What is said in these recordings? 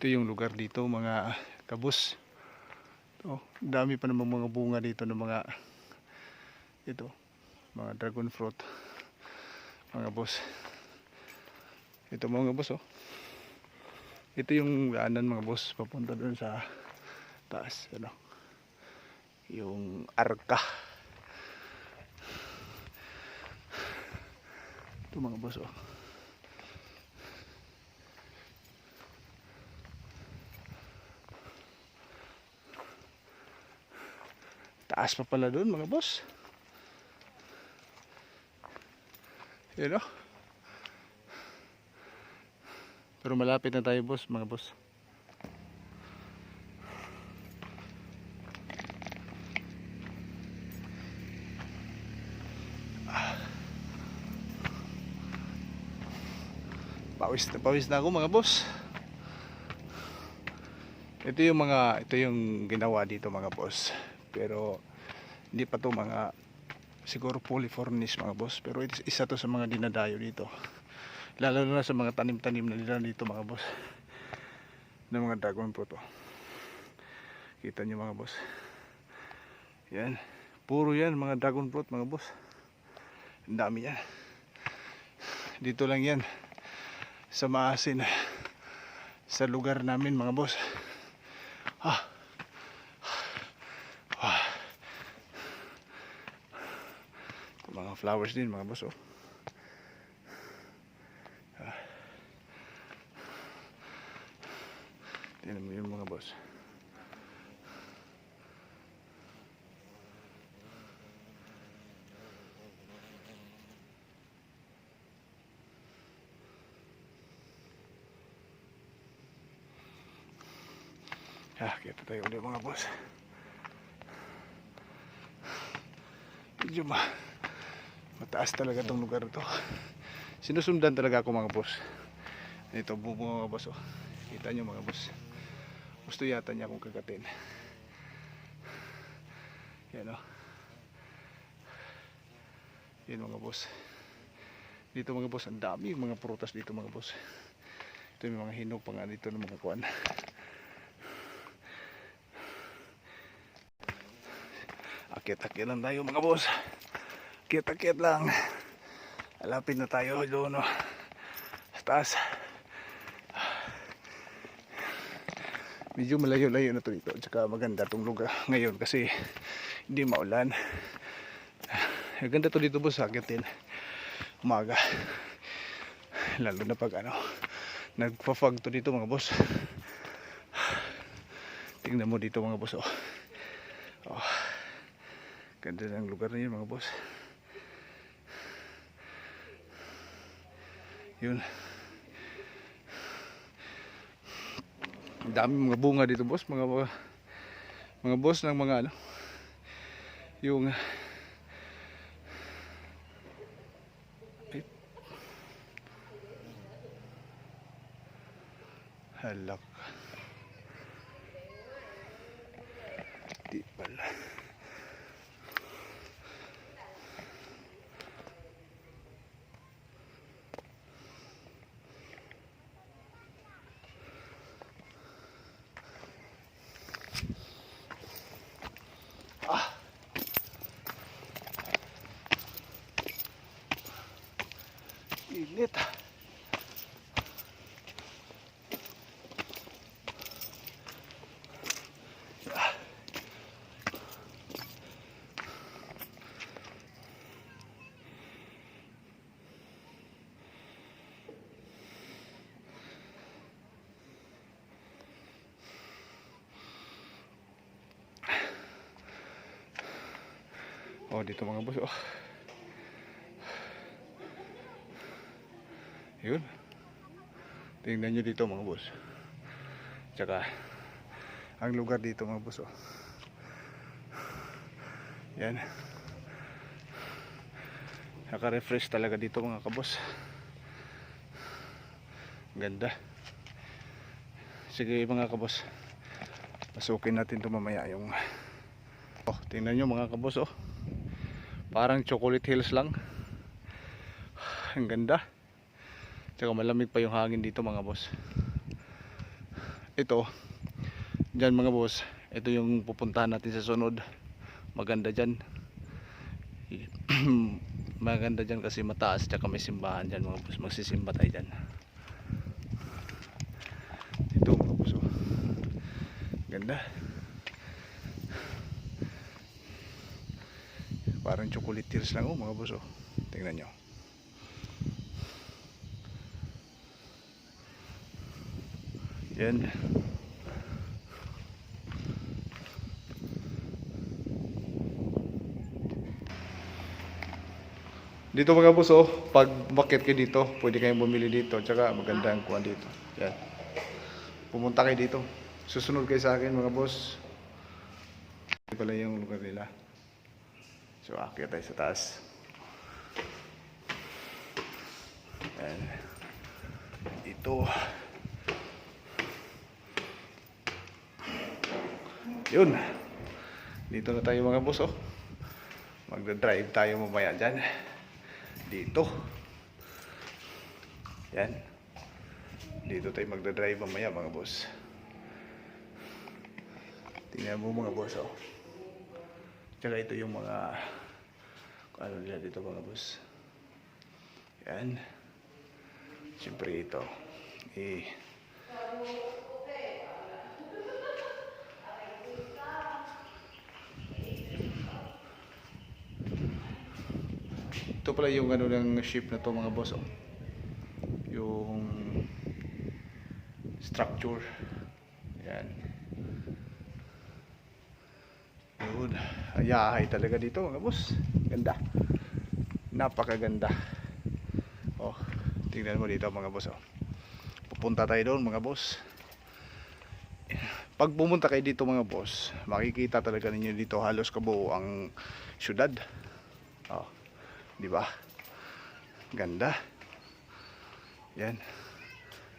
Ito yung lugar dito mga kabus. Oh, dami pa namang mga bunga dito ng mga ito, mga dragon fruit. Mga boss. Ito mga boss oh. Ito yung daanan mga boss papunta doon sa taas ano. Yung arka. Ito mga boss oh. Taas pa pala doon mga boss. Yun o. Pero malapit na tayo boss, mga boss. Pawis na pawis na ako mga boss. Ito yung mga ito yung ginawa dito mga boss. Pero hindi pa to mga siguro polyfornis mga boss pero it- isa to sa mga dinadayo dito. Lalo na sa mga tanim-tanim na nila dito mga boss. Ng mga dragon fruit oh. kita nyo mga boss. Yan. Puro yan mga dragon fruit mga boss. Ang dami yan. Dito lang yan. Sa maasin. Sa lugar namin mga boss flowers din mga boss oh. Ah. Tingnan mo yun mga boss. Ah, kita tayo ulit mga boss. Medyo ma mataas talaga tong lugar to. Sinusundan talaga ako mga boss. Ito bubo mga boss oh. Kita nyo mga boss. Gusto yata niya akong kagatin. Yan oh. Yan mga boss. Dito mga boss, ang dami mga prutas dito mga boss. Ito yung mga hinog pa nga dito ng mga kuan. Akit-akit lang tayo mga boss. Akit-akit lang. Alapit na tayo doon no. Taas. Medyo malayo-layo na to dito. Tsaka maganda tong lugar ngayon kasi hindi maulan. Maganda to dito boss akitin. Umaga. Lalo na pag ano nagpa-fog to dito mga boss. Tingnan mo dito mga boss oh. Oh. Ganda ng lugar na yun mga boss. Yun. Ang dami mga bunga dito boss. Mga mga, mga boss ng mga ano. Yung ay. Halak. Di pala. Init. Oh, dito mga boss. Oh. Tingnan nyo dito mga boss. Tsaka, ang lugar dito mga boss. Oh. Yan. Naka-refresh talaga dito mga kabos. Ganda. Sige mga kabos. Pasukin natin ito mamaya yung Oh, tingnan nyo mga kabos oh. Parang chocolate hills lang. Ang ganda. Tsaka malamig pa yung hangin dito mga boss. ito. Dyan mga boss. Ito yung pupuntahan natin sa sunod. Maganda dyan maganda dyan kasi mataas tsaka may simbahan dyan mga boss. Magsisimba tayo dyan ito mga boss oh. ganda. Parang chocolate tears lang oh mga boss oh. tingnan nyo yan Dito mga boss, oh, pag bakit kayo dito, pwede kayong bumili dito. Tsaka maganda ang kuha dito. Yan. Pumunta kayo dito. Susunod kayo sa akin mga boss. Ito pala yung lugar nila. So, akit tayo sa taas. Yan. Ito. Yun. Dito na tayo mga boss, oh. Magdadrive tayo mamaya dyan. Dito. Yan. Dito tayo magdadrive mamaya mga boss. Tingnan mo mga boss oh. Tsaka ito yung mga ano nila dito mga boss. Yan. Siyempre ito. Eh Ito pala yung ano ng ship na to mga boss oh. Yung structure. Yan. Yun. Ayahay talaga dito mga boss. Ganda. Napakaganda. Oh, tingnan mo dito mga boss oh. Pupunta tayo doon mga boss. Pag pumunta kayo dito mga boss, makikita talaga ninyo dito halos kabuo ang syudad. Oh. Di ba? Ganda. Yan.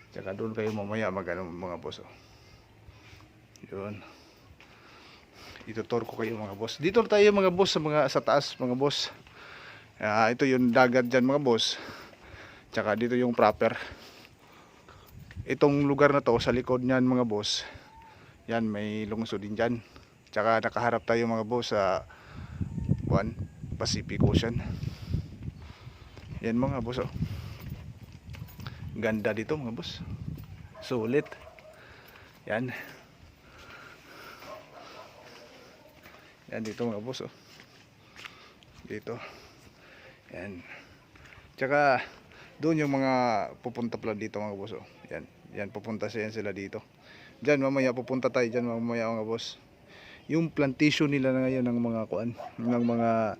Tsaka doon kayo mamaya mag ano, mga boss. Oh. Yun. Itutur ko kayo mga boss. Dito tayo mga boss sa mga sa taas mga boss. Ah, ito yung dagat diyan mga boss. Tsaka dito yung proper. Itong lugar na to sa likod niyan mga boss. Yan may lungsod din diyan. Tsaka nakaharap tayo mga boss sa Juan Pacific Ocean. Yan mga boss oh. Ganda dito mga boss. Sulit. Yan. Yan dito mga boss oh. Dito. Yan. Tsaka doon yung mga pupunta pala dito mga boss oh. Yan. Yan pupunta siya sila dito. Diyan mamaya pupunta tayo diyan mamaya mga boss. Yung plantation nila na ngayon ng mga kuan, ng mga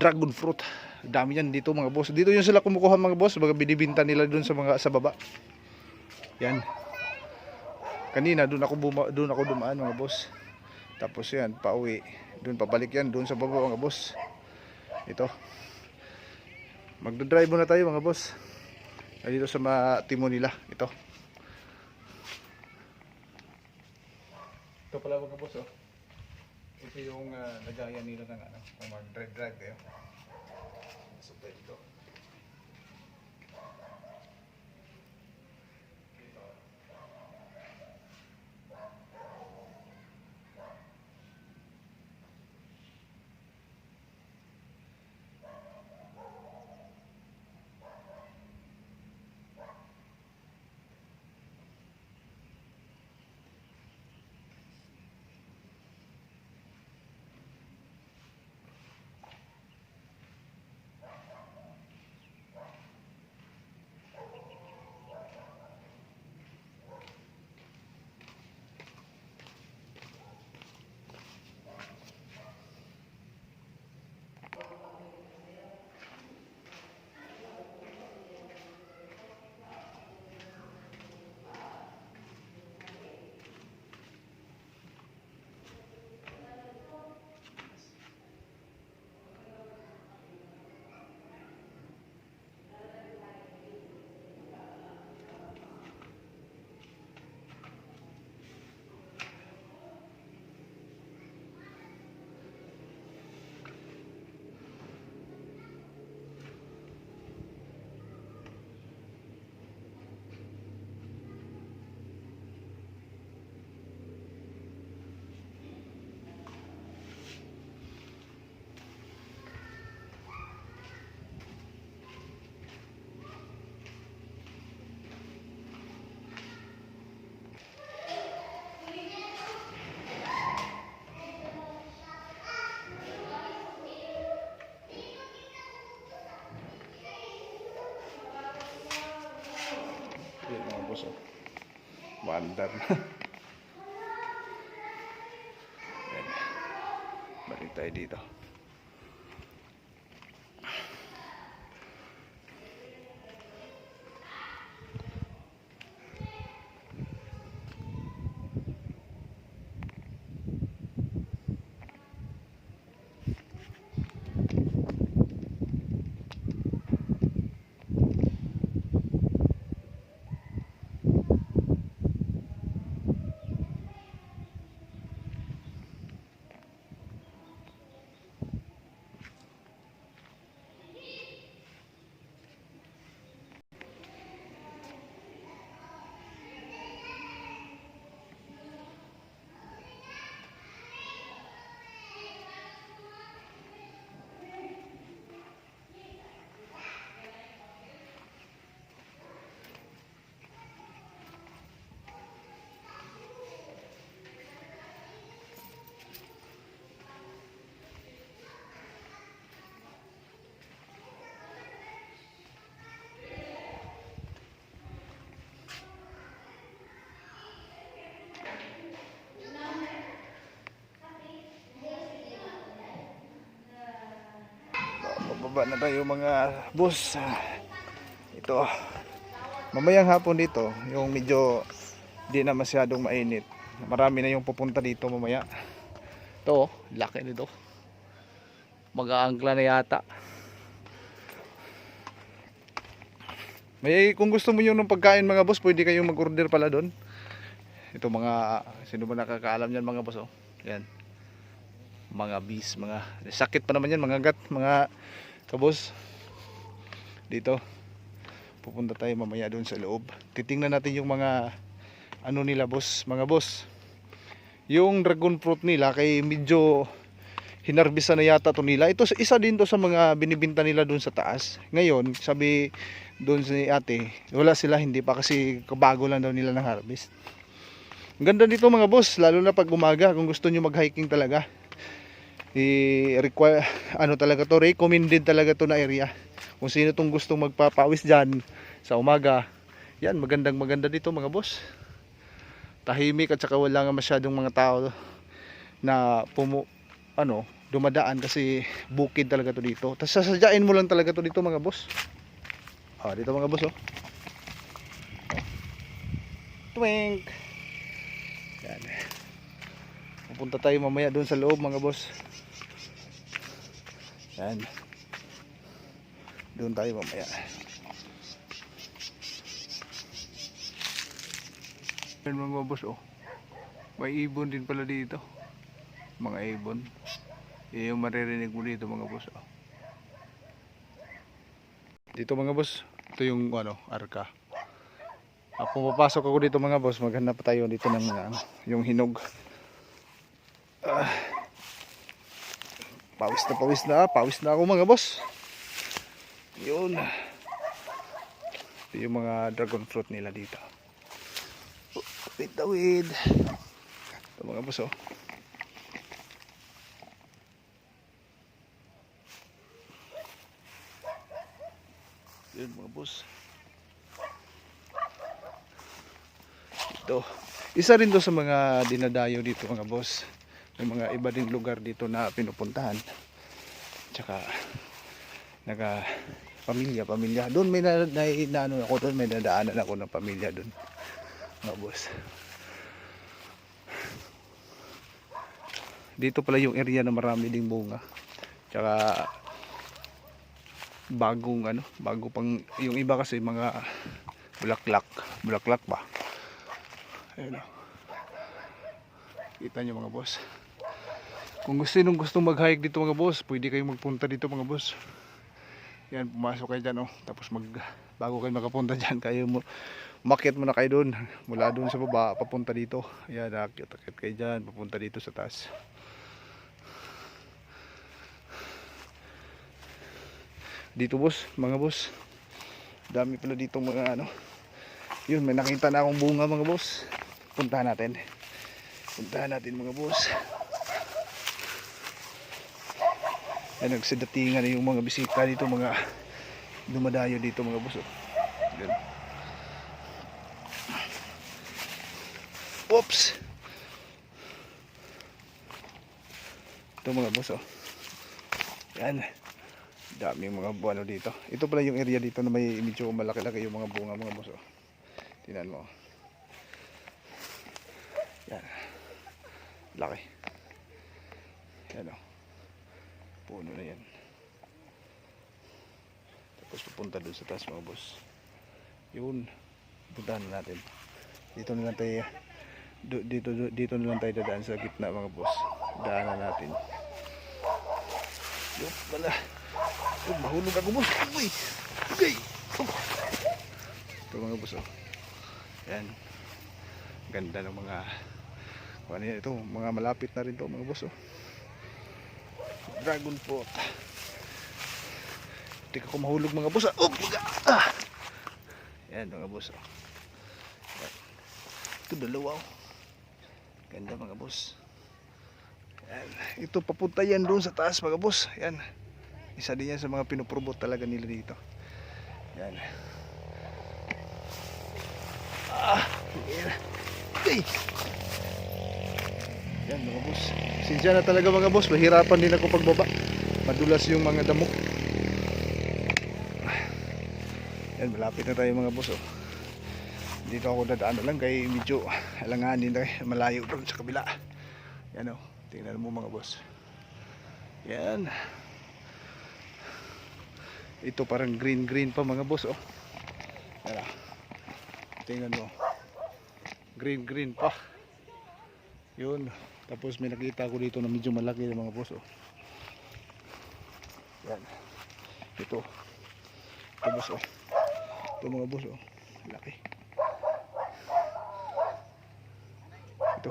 dragon fruit dami yan dito mga boss. Dito yung sila kumukuha mga boss. Mga binibinta nila dun sa mga sa baba. Yan. Kanina doon ako buma, doon ako dumaan mga boss. Tapos yan pauwi. Doon pabalik yan doon sa baba mga boss. Ito. Magdadrive muna tayo mga boss. Ay, dito sa mga timo nila. Ito. Ito pala mga boss oh. Ito yung uh, lagayan nila ng ano mag-drive drive kayo Super Oh. Wonder na. Balik tayo dito. Bababa na tayo mga boss. Ito. Mamayang hapon dito, yung medyo di na masyadong mainit. Marami na yung pupunta dito mamaya. Ito, laki nito. Mag-aangla na yata. May kung gusto mo yung ng pagkain mga boss, pwede kayong mag-order pala doon. Ito mga sino ba nakakaalam niyan mga boss oh. Yan. Mga bees, mga sakit pa naman yan, mga gat, mga kabos. Dito. Pupunta tayo mamaya doon sa loob. Titingnan natin yung mga ano nila boss, mga boss. Yung dragon fruit nila kay medyo hinarbisa na yata to nila. Ito isa din to sa mga binibinta nila doon sa taas. Ngayon, sabi doon si ate, wala sila hindi pa kasi kabago lang daw nila ng harvest. Ang ganda dito mga boss, lalo na pag umaga kung gusto nyo mag-hiking talaga. I-require ano talaga to, recommended talaga to na area. Kung sino tong gustong magpapawis diyan sa umaga, yan magandang maganda dito mga boss. Tahimik at saka wala nga masyadong mga tao na pumu ano, dumadaan kasi bukid talaga to dito. Tapos sasadyain mo lang talaga to dito mga boss. Ah, dito mga boss oh. Twink. Yan. Pupunta tayo mamaya doon sa loob mga boss. Yan. Doon tayo mamaya. Yan mga boss oh. May ibon din pala dito. Mga ibon. Yan yung maririnig mo dito mga boss oh. Dito mga boss, ito yung ano, arka. Ah, pumapasok ako dito mga boss, maghanap tayo dito ng ano, yung hinog. Ah. Pawis na pawis na, pawis na ako mga boss. Yun. Ito yung mga dragon fruit nila dito. Wait, tawid. Ito mga boss oh. Yun mga boss. Ito. Isa rin to sa mga dinadayo dito mga boss. May mga iba ding lugar dito na pinupuntahan. Tsaka naga pamilya, pamilya. Doon may na, na, ano ako doon, may nadaanan ako ng pamilya doon. Mga boss. Dito pala yung area na marami ding bunga. Tsaka bagong ano, bago pang yung iba kasi mga bulaklak, bulaklak ba. Ayun oh. Kita nyo mga boss. Kung gusto nung gustong mag-hike dito mga boss, pwede kayong magpunta dito mga boss. Yan, pumasok kayo dyan oh. Tapos mag, bago kayo makapunta dyan, kayo mo, umakyat muna kayo doon. Mula doon sa baba, papunta dito. Yan, akyat-akyat kayo dyan, papunta dito sa taas. Dito boss, mga boss. Dami pala dito mga ano. Yun, may nakita na akong bunga mga boss. Puntahan natin. Puntahan natin mga boss. Ay, nagsidatingan na yung mga bisita dito, mga dumadayo dito mga. Yan. Oops. Ito mga boss oh. Yan. Daming mga buwano dito. Ito pala yung area dito na may medyo malaki-laki yung mga bunga mga boss oh. Tingnan mo. Yan. Laki. Yan oh. Puno na yan. Tapos pupunta doon sa taas mga boss. Yun. Puntahan na natin. Dito na lang tayo do- dito do- dito na lang tayo dadaan sa gitna mga boss. Daanan natin. Yup, wala. Oh, mahulog ako boss. Uy. Okay. Oh. Ito mga boss oh. Yan. Ganda ng mga ano yan, ito, mga malapit na rin to mga boss oh. Dragon fruit. Hindi ka mahulog mga boss. ah. Oh, baga. ah. Yan mga boss oh. Ito dalawa oh. Ganda mga boss. Yan. Ito papunta yan doon sa taas mga boss. Yan. Isa din yan sa mga pinuprobot talaga nila dito. Yan. Ah, yan. Ay. Yan mga boss. Sinsya na talaga mga boss. Mahirapan din ako pagbaba. Madulas yung mga damo. Yan, malapit na tayo mga boss. Oh. Dito ako dadaan na lang kay medyo alanganin na eh, malayo doon sa kabila. Yan oh, tingnan mo mga boss. Yan. Ito parang green green pa mga boss oh. Yan ah. Tingnan mo. Green green pa. Yun. Tapos may nakita ko dito na medyo malaki yung mga boss oh. Yan. Ito. Ito boss oh. Ito mga boss oh. Laki. Ito.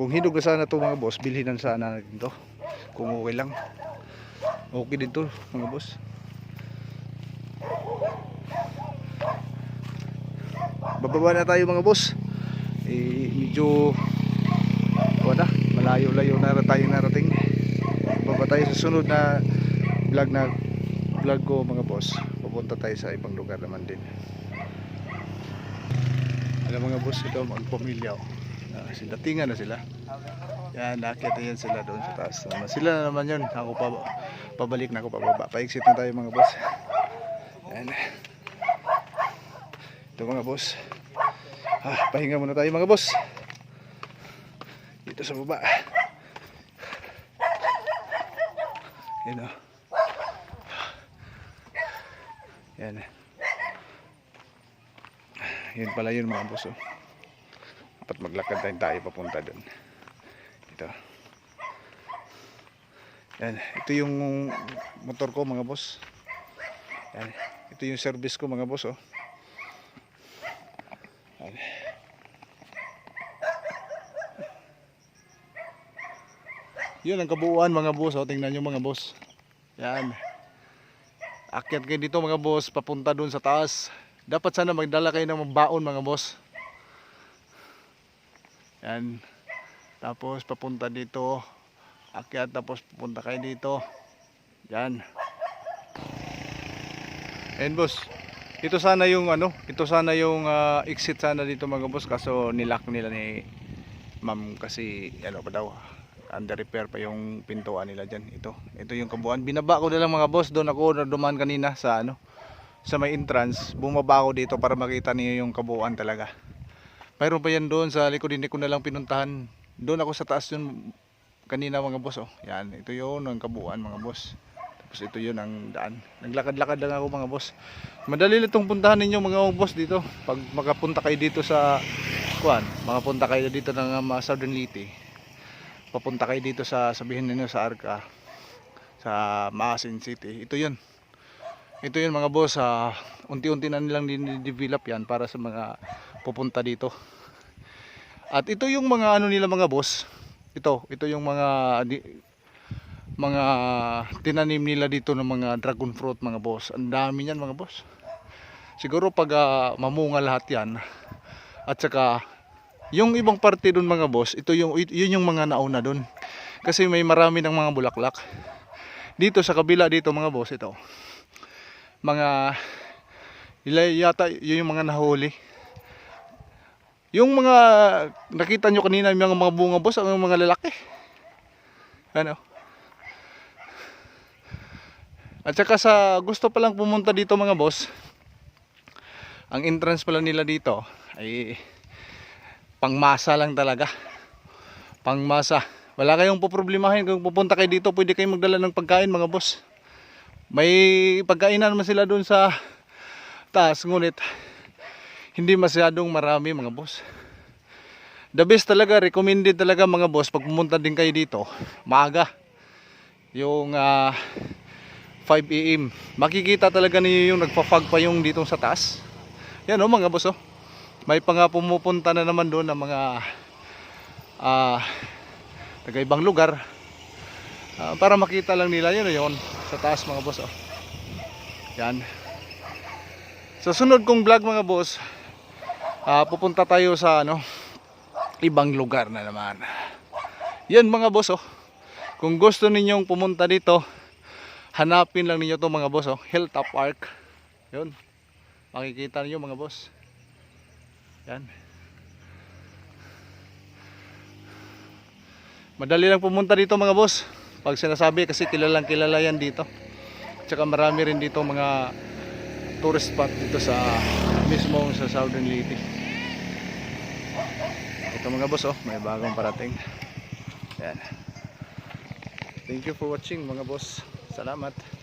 Kung hinog na sana to mga boss, bilhin na sana natin to. Kung okay lang. Okay din to mga boss. Bababa na tayo mga boss. Medyo wala, malayo-layo na tayo narating. Bababa tayo sa sunod na vlog na vlog ko mga boss. Pupunta tayo sa ibang lugar naman din. Alam mga boss, ito magpamilya oh. Ah, sila tinga na sila. Yan, nakita yan sila doon sa taas. Naman. Sila na naman yun. Ako pa, pabalik na ako pababa. Pa-exit na tayo mga boss. Yan. Ito mga boss. Ah, pahinga muna tayo mga boss. Dito sa baba. Yan o. Yan. Yan pala yun mga boss. Oh. Dapat maglakad tayo tayo papunta doon. Ito. Yan. Ito yung motor ko mga boss. Yan. Ito yung service ko mga boss. Oh. Yan. Yun ang kabuuan mga boss. Oh. Tingnan nyo mga boss. Yan. Akyat kayo dito mga boss. Papunta doon sa taas. Dapat sana magdala kayo ng baon mga boss. Yan. Tapos papunta dito. Akyat tapos pupunta kayo dito. Yan. Ayan boss. Ito sana yung ano, ito sana yung ah, exit sana dito mga boss kaso nilock nila ni ma'am kasi ano pa daw under repair pa yung pintuan nila dyan. Ito, ito yung kabuuan. Binaba ko na lang mga boss. Doon ako dumaan kanina sa ano, sa may entrance. Bumaba ako dito para makita niyo yung kabuuan talaga. Mayroon pa yan doon sa likod. Hindi ko na lang pinuntahan. Doon ako sa taas yun kanina mga boss. Oh. Yan, ito yun ang kabuuan mga boss. Tapos ito yun ang daan. Naglakad-lakad lang ako mga boss. Madali lang itong puntahan ninyo mga boss dito. Pag makapunta kayo dito sa kuan, makapunta kayo dito ng um, Southern Leyte papunta kayo dito sa sabihin ninyo sa Arca sa Maasin City. Ito yun. Ito yun mga boss ah, unti-unti na nilang dinedevelop yan para sa mga pupunta dito. At ito yung mga ano nila mga boss. Ito ito yung mga di- mga tinanim nila dito ng mga dragon fruit mga boss. Ang dami niyan mga boss. Siguro pag ah, mamunga lahat yan at saka yung ibang parte doon mga boss, ito yung yun yung mga nauna doon. Kasi may marami ng mga bulaklak. Dito sa kabila dito mga boss ito. Mga ila yata yun yung mga nahuli. Yung mga nakita nyo kanina yung mga bunga boss, ang mga lalaki. Ano? At saka sa gusto pa lang pumunta dito mga boss, ang entrance pala nila dito ay pangmasa lang talaga. Pangmasa. Wala kayong poproblemahin kung pupunta kayo dito, pwede kayong magdala ng pagkain mga boss. May pagkainan naman sila doon sa taas, ngunit hindi masyadong marami mga boss. The best talaga, recommended talaga mga boss pag pumunta din kayo dito, maaga. Yung ah, 5 AM. Makikita talaga niyo yung nagpa-fog pa yung dito sa taas. Yan oh mga boss oh. May pa nga pumupunta na naman doon ng mga ah taga ibang lugar. Ah, para makita lang nila yun yun sa taas mga boss oh. Yan. Sa sunod kong vlog mga boss, ah, pupunta tayo sa ano ibang lugar na naman. Yan mga boss oh. Kung gusto ninyong pumunta dito, hanapin lang ninyo to mga boss oh. Hilltop Park. Yun. Makikita niyo mga boss. Yan. Madali lang pumunta dito mga boss. Pag sinasabi kasi kilalang kilala yan dito. Tsaka marami rin dito mga tourist spot dito sa mismong sa Southern Leyte. Ito mga boss oh, may bagong parating. Yan. Thank you for watching mga boss. Salamat.